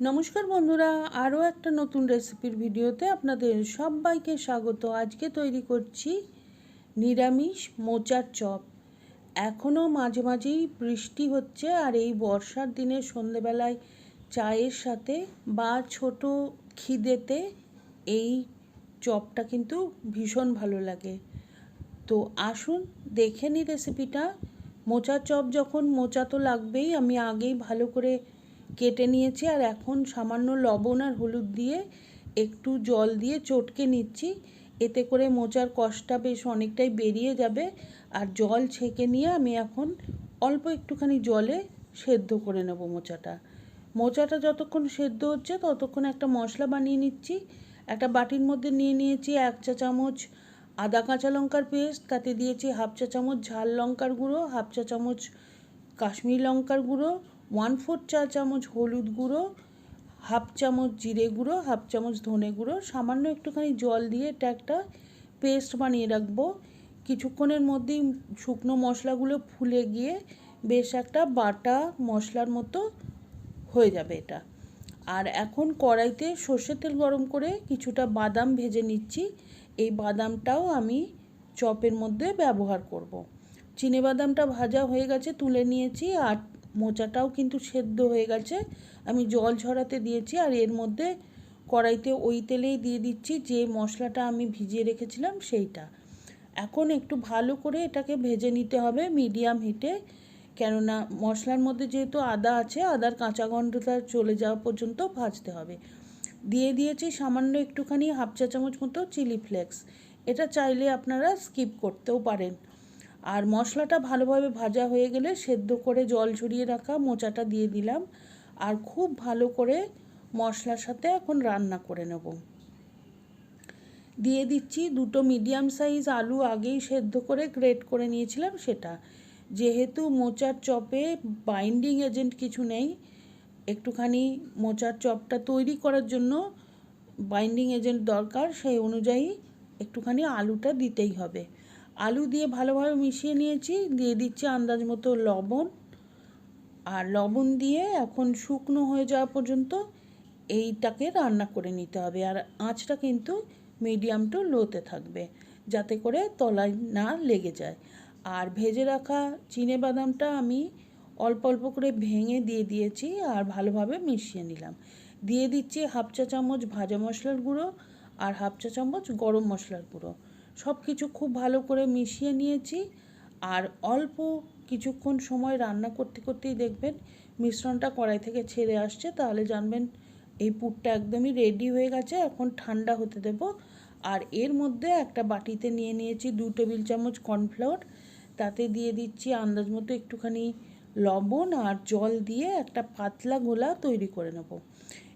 নমস্কার বন্ধুরা, আরও একটা নতুন রেসিপির ভিডিওতে আপনাদের সবাইকে স্বাগত। আজকে তৈরি করছি নিরামিষ মোচার চপ। এখনও মাঝে মাঝেই বৃষ্টি হচ্ছে আর এই বর্ষার দিনে সন্ধেবেলায় চায়ের সাথে বা ছোট খিদেতে এই চপটা কিন্তু ভীষণ ভালো লাগে। তো আসুন দেখে নিই রেসিপিটা। মোচার চপ যখন মোচা তো লাগবেই, আমি আগেই ভালো করে কেটে নিয়েছি আর এখন সামান্য লবণ আর হলুদ দিয়ে একটু জল দিয়ে চটকে নিচ্ছি। এতে করে মোচার কষটা বেশ অনেকটাই বেরিয়ে যাবে আর জল ছেঁকে নিয়ে আমি এখন অল্প একটুখানি জলে সেদ্ধ করে নেব মোচাটা। মোচাটা যতক্ষণ সেদ্ধ হচ্ছে ততক্ষণ একটা মশলা বানিয়ে নিচ্ছি। একটা বাটির মধ্যে নিয়ে নিয়েছি এক চা চামচ আদা কাঁচা লঙ্কার পেস্ট, তাতে দিয়েছি হাফ চা চামচ ঝাল লঙ্কার গুঁড়ো, হাফ চা চামচ কাশ্মীরি লঙ্কার গুঁড়ো ওয়ান ফোর চা চামচ হলুদ গুঁড়ো হাফ চামচ জিরে গুঁড়ো হাফ চামচ ধনে গুঁড়ো, সামান্য একটুখানি জল দিয়ে এটা একটা পেস্ট বানিয়ে রাখব। কিছুক্ষণের মধ্যেই শুকনো মশলাগুলো ফুলে গিয়ে বেশ একটা বাটা মশলার মতো হয়ে যাবে এটা। আর এখন কড়াইতে সর্ষের তেল গরম করে কিছুটা বাদাম ভেজে নিচ্ছি। এই বাদামটাও আমি চপের মধ্যে ব্যবহার করব। বাদামটা ভাজা হয়ে গেছে, তুলে নিয়েছি আর মোচাটাও কিন্তু সেদ্ধ হয়ে গেছে। আমি জল ঝরাতে দিয়েছি আর এর মধ্যে কড়াইতে ওই তেলেই দিয়ে দিচ্ছি যে মশলাটা আমি ভিজিয়ে রেখেছিলাম সেইটা। এখন একটু ভালো করে এটাকে ভেজে নিতে হবে মিডিয়াম হিটে। কেননা মশলার মধ্যে যেহেতু আদা আছে, আদার কাঁচা গন্ধটা চলে যাওয়া পর্যন্ত ভাজতে হবে। দিয়ে দিয়েছি সামান্য একটুখানি হাফ চা চামচ মতো চিলি ফ্লেক্স। এটা চাইলে আপনারা স্কিপ করতেও পারেন। আর মশলাটা ভালোভাবে ভাজা হয়ে গেলে সেদ্ধ করে জল ঝরিয়ে রাখা মোচাটা দিয়ে দিলাম। আর খুব ভালো করে মশলার সাথে এখন রান্না করে নেব। দিয়ে দিচ্ছি দুটো মিডিয়াম সাইজ আলু আগেই সেদ্ধ করে গ্রেট করে নিয়েছিলাম সেটা। যেহেতু মোচার চপে বাইন্ডিং এজেন্ট কিছু নেই, একটুখানি মোচার চপটা তৈরি করার জন্য বাইন্ডিং এজেন্ট দরকার, সেই অনুযায়ী একটুখানি আলুটা দিতেই হবে। আলু দিয়ে ভালোভাবে মিশিয়ে নিয়েছি। দিয়ে দিচ্ছি আন্দাজ মতো লবণ। আর লবণ দিয়ে এখন শুকনো হয়ে যাওয়া পর্যন্ত এইটাকে রান্না করে নিতে হবে। আর আঁচটা কিন্তু মিডিয়াম টু লোতে থাকবে, যাতে করে তলায় না লেগে যায়। আর ভেজে রাখা চিনে বাদামটা আমি অল্প অল্প করে ভেঙে দিয়ে দিয়েছি আর ভালোভাবে মিশিয়ে নিলাম। দিয়ে দিচ্ছি হাফ চা চামচ ভাজা মশলার গুঁড়ো আর হাফ চা চামচ গরম মশলার গুঁড়ো। সব কিছু খুব ভালো করে মিশিয়ে নিয়েছি। আর অল্প কিছুক্ষণ সময় রান্না করতে করতেই দেখবেন মিশ্রণটা কড়াই থেকে ছেড়ে আসছে। তাহলে জানবেন এই পুরটা একদমই রেডি হয়ে গেছে। এখন ঠান্ডা হতে দেব। আর এর মধ্যে একটা বাটিতে নিয়ে নিয়েছি দু টেবিল চামচ কর্নফ্লাওয়ার। তাতে দিয়ে দিচ্ছি আন্দাজ মতো একটুখানি লবণ আর জল দিয়ে একটা পাতলা গোলা তৈরি করে নেব।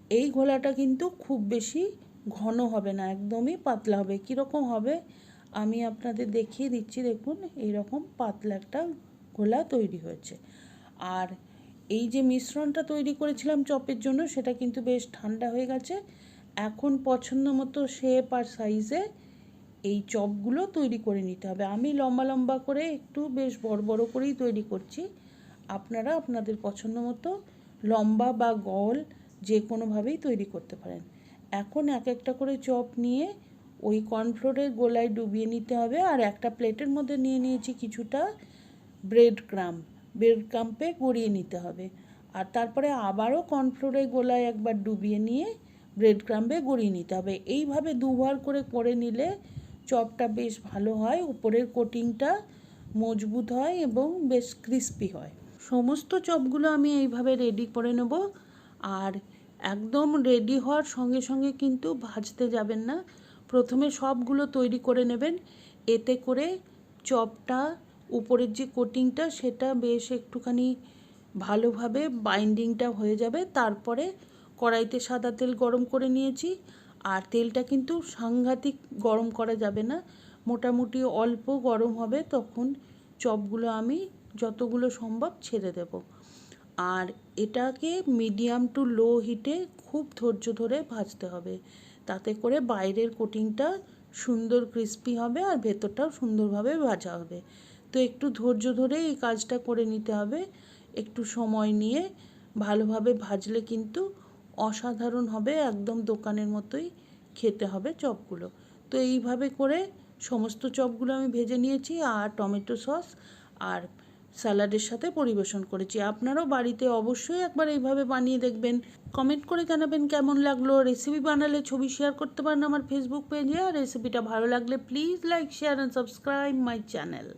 এই ঘোলাটা কিন্তু খুব বেশি ঘন হবে না, একদমই পাতলা হবে। কীরকম হবে? আমি আপনাদের দেখিয়ে দিচ্ছি, দেখুন, এইরকম পাতলা একটা গোলা তৈরি হয়েছে। আর এই যে মিশ্রণটা তৈরি করেছিলাম চপের জন্য, সেটা কিন্তু বেশ ঠান্ডা হয়ে গেছে। এখন পছন্দ মতো শেপ আর সাইজে এই চপগুলো তৈরি করে নিতে হবে। আমি লম্বা লম্বা করে একটু বেশ বড় বড় করেই তৈরি করছি। আপনারা আপনাদের পছন্দ মতো লম্বা বা গল যে কোনোভাবেই তৈরি করতে পারেন। এখন এক একটা করে চপ নিয়ে ওই কর্নফ্লোরের গোলায় ডুবিয়ে নিতে হবে আর একটা প্লেটের মধ্যে নিয়ে নিয়েছি কিছুটা ব্রেড ক্রাম ব্রেড ক্রাম্পে গড়িয়ে নিতে হবে। আর তারপরে আবারও কর্নফ্লোরের গোলায় একবার ডুবিয়ে নিয়ে ব্রেড ক্রাম্পে গড়িয়ে নিতে হবে। এইভাবে দুবার করে করে নিলে চপটা বেশ ভালো হয়, উপরের কোটিংটা মজবুত হয় এবং বেশ ক্রিস্পি হয়। সমস্ত চপগুলো আমি এইভাবে রেডি করে নেব। আর একদম রেডি হওয়ার সঙ্গে সঙ্গে কিন্তু ভাজতে যাবেন না। প্রথমে সবগুলো তৈরি করে নেবেন। এতে করে চপটা, উপরের যে কোটিংটা, সেটা বেশ একটুখানি ভালোভাবে বাইন্ডিংটা হয়ে যাবে। তারপরে কড়াইতে সাদা তেল গরম করে নিয়েছি। আর তেলটা কিন্তু সাংঘাতিক গরম করা যাবে না। মোটামুটি অল্প গরম হবে, তখন চপগুলো আমি যতগুলো সম্ভব ছেড়ে দেব। আর এটাকে মিডিয়াম টু লো হিটে খুব ধৈর্য ধরে ভাজতে হবে। তাতে করে বাইরের কোটিংটা সুন্দর ক্রিস্পি হবে আর ভেতরটাও সুন্দরভাবে ভাজা হবে। তো একটু ধৈর্য ধরে এই কাজটা করে নিতে হবে। একটু সময় নিয়ে ভালোভাবে ভাজলে কিন্তু অসাধারণ হবে, একদম দোকানের মতোই খেতে হবে চপগুলো। তো এইভাবে করে সমস্ত চপগুলো আমি ভেজে নিয়েছি, আর টমেটো সস, আর স্যালাডের সাথে পরিবেশন করেছি। আপনারাও বাড়িতে অবশ্যই একবার এইভাবে বানিয়ে দেখবেন। কমেন্ট করে জানাবেন কেমন লাগল। রেসিপি বানালে ছবি শেয়ার করতে পারেন আমার ফেসবুক পেজে আর রেসিপিটা ভালো লাগলে please like share and subscribe my channel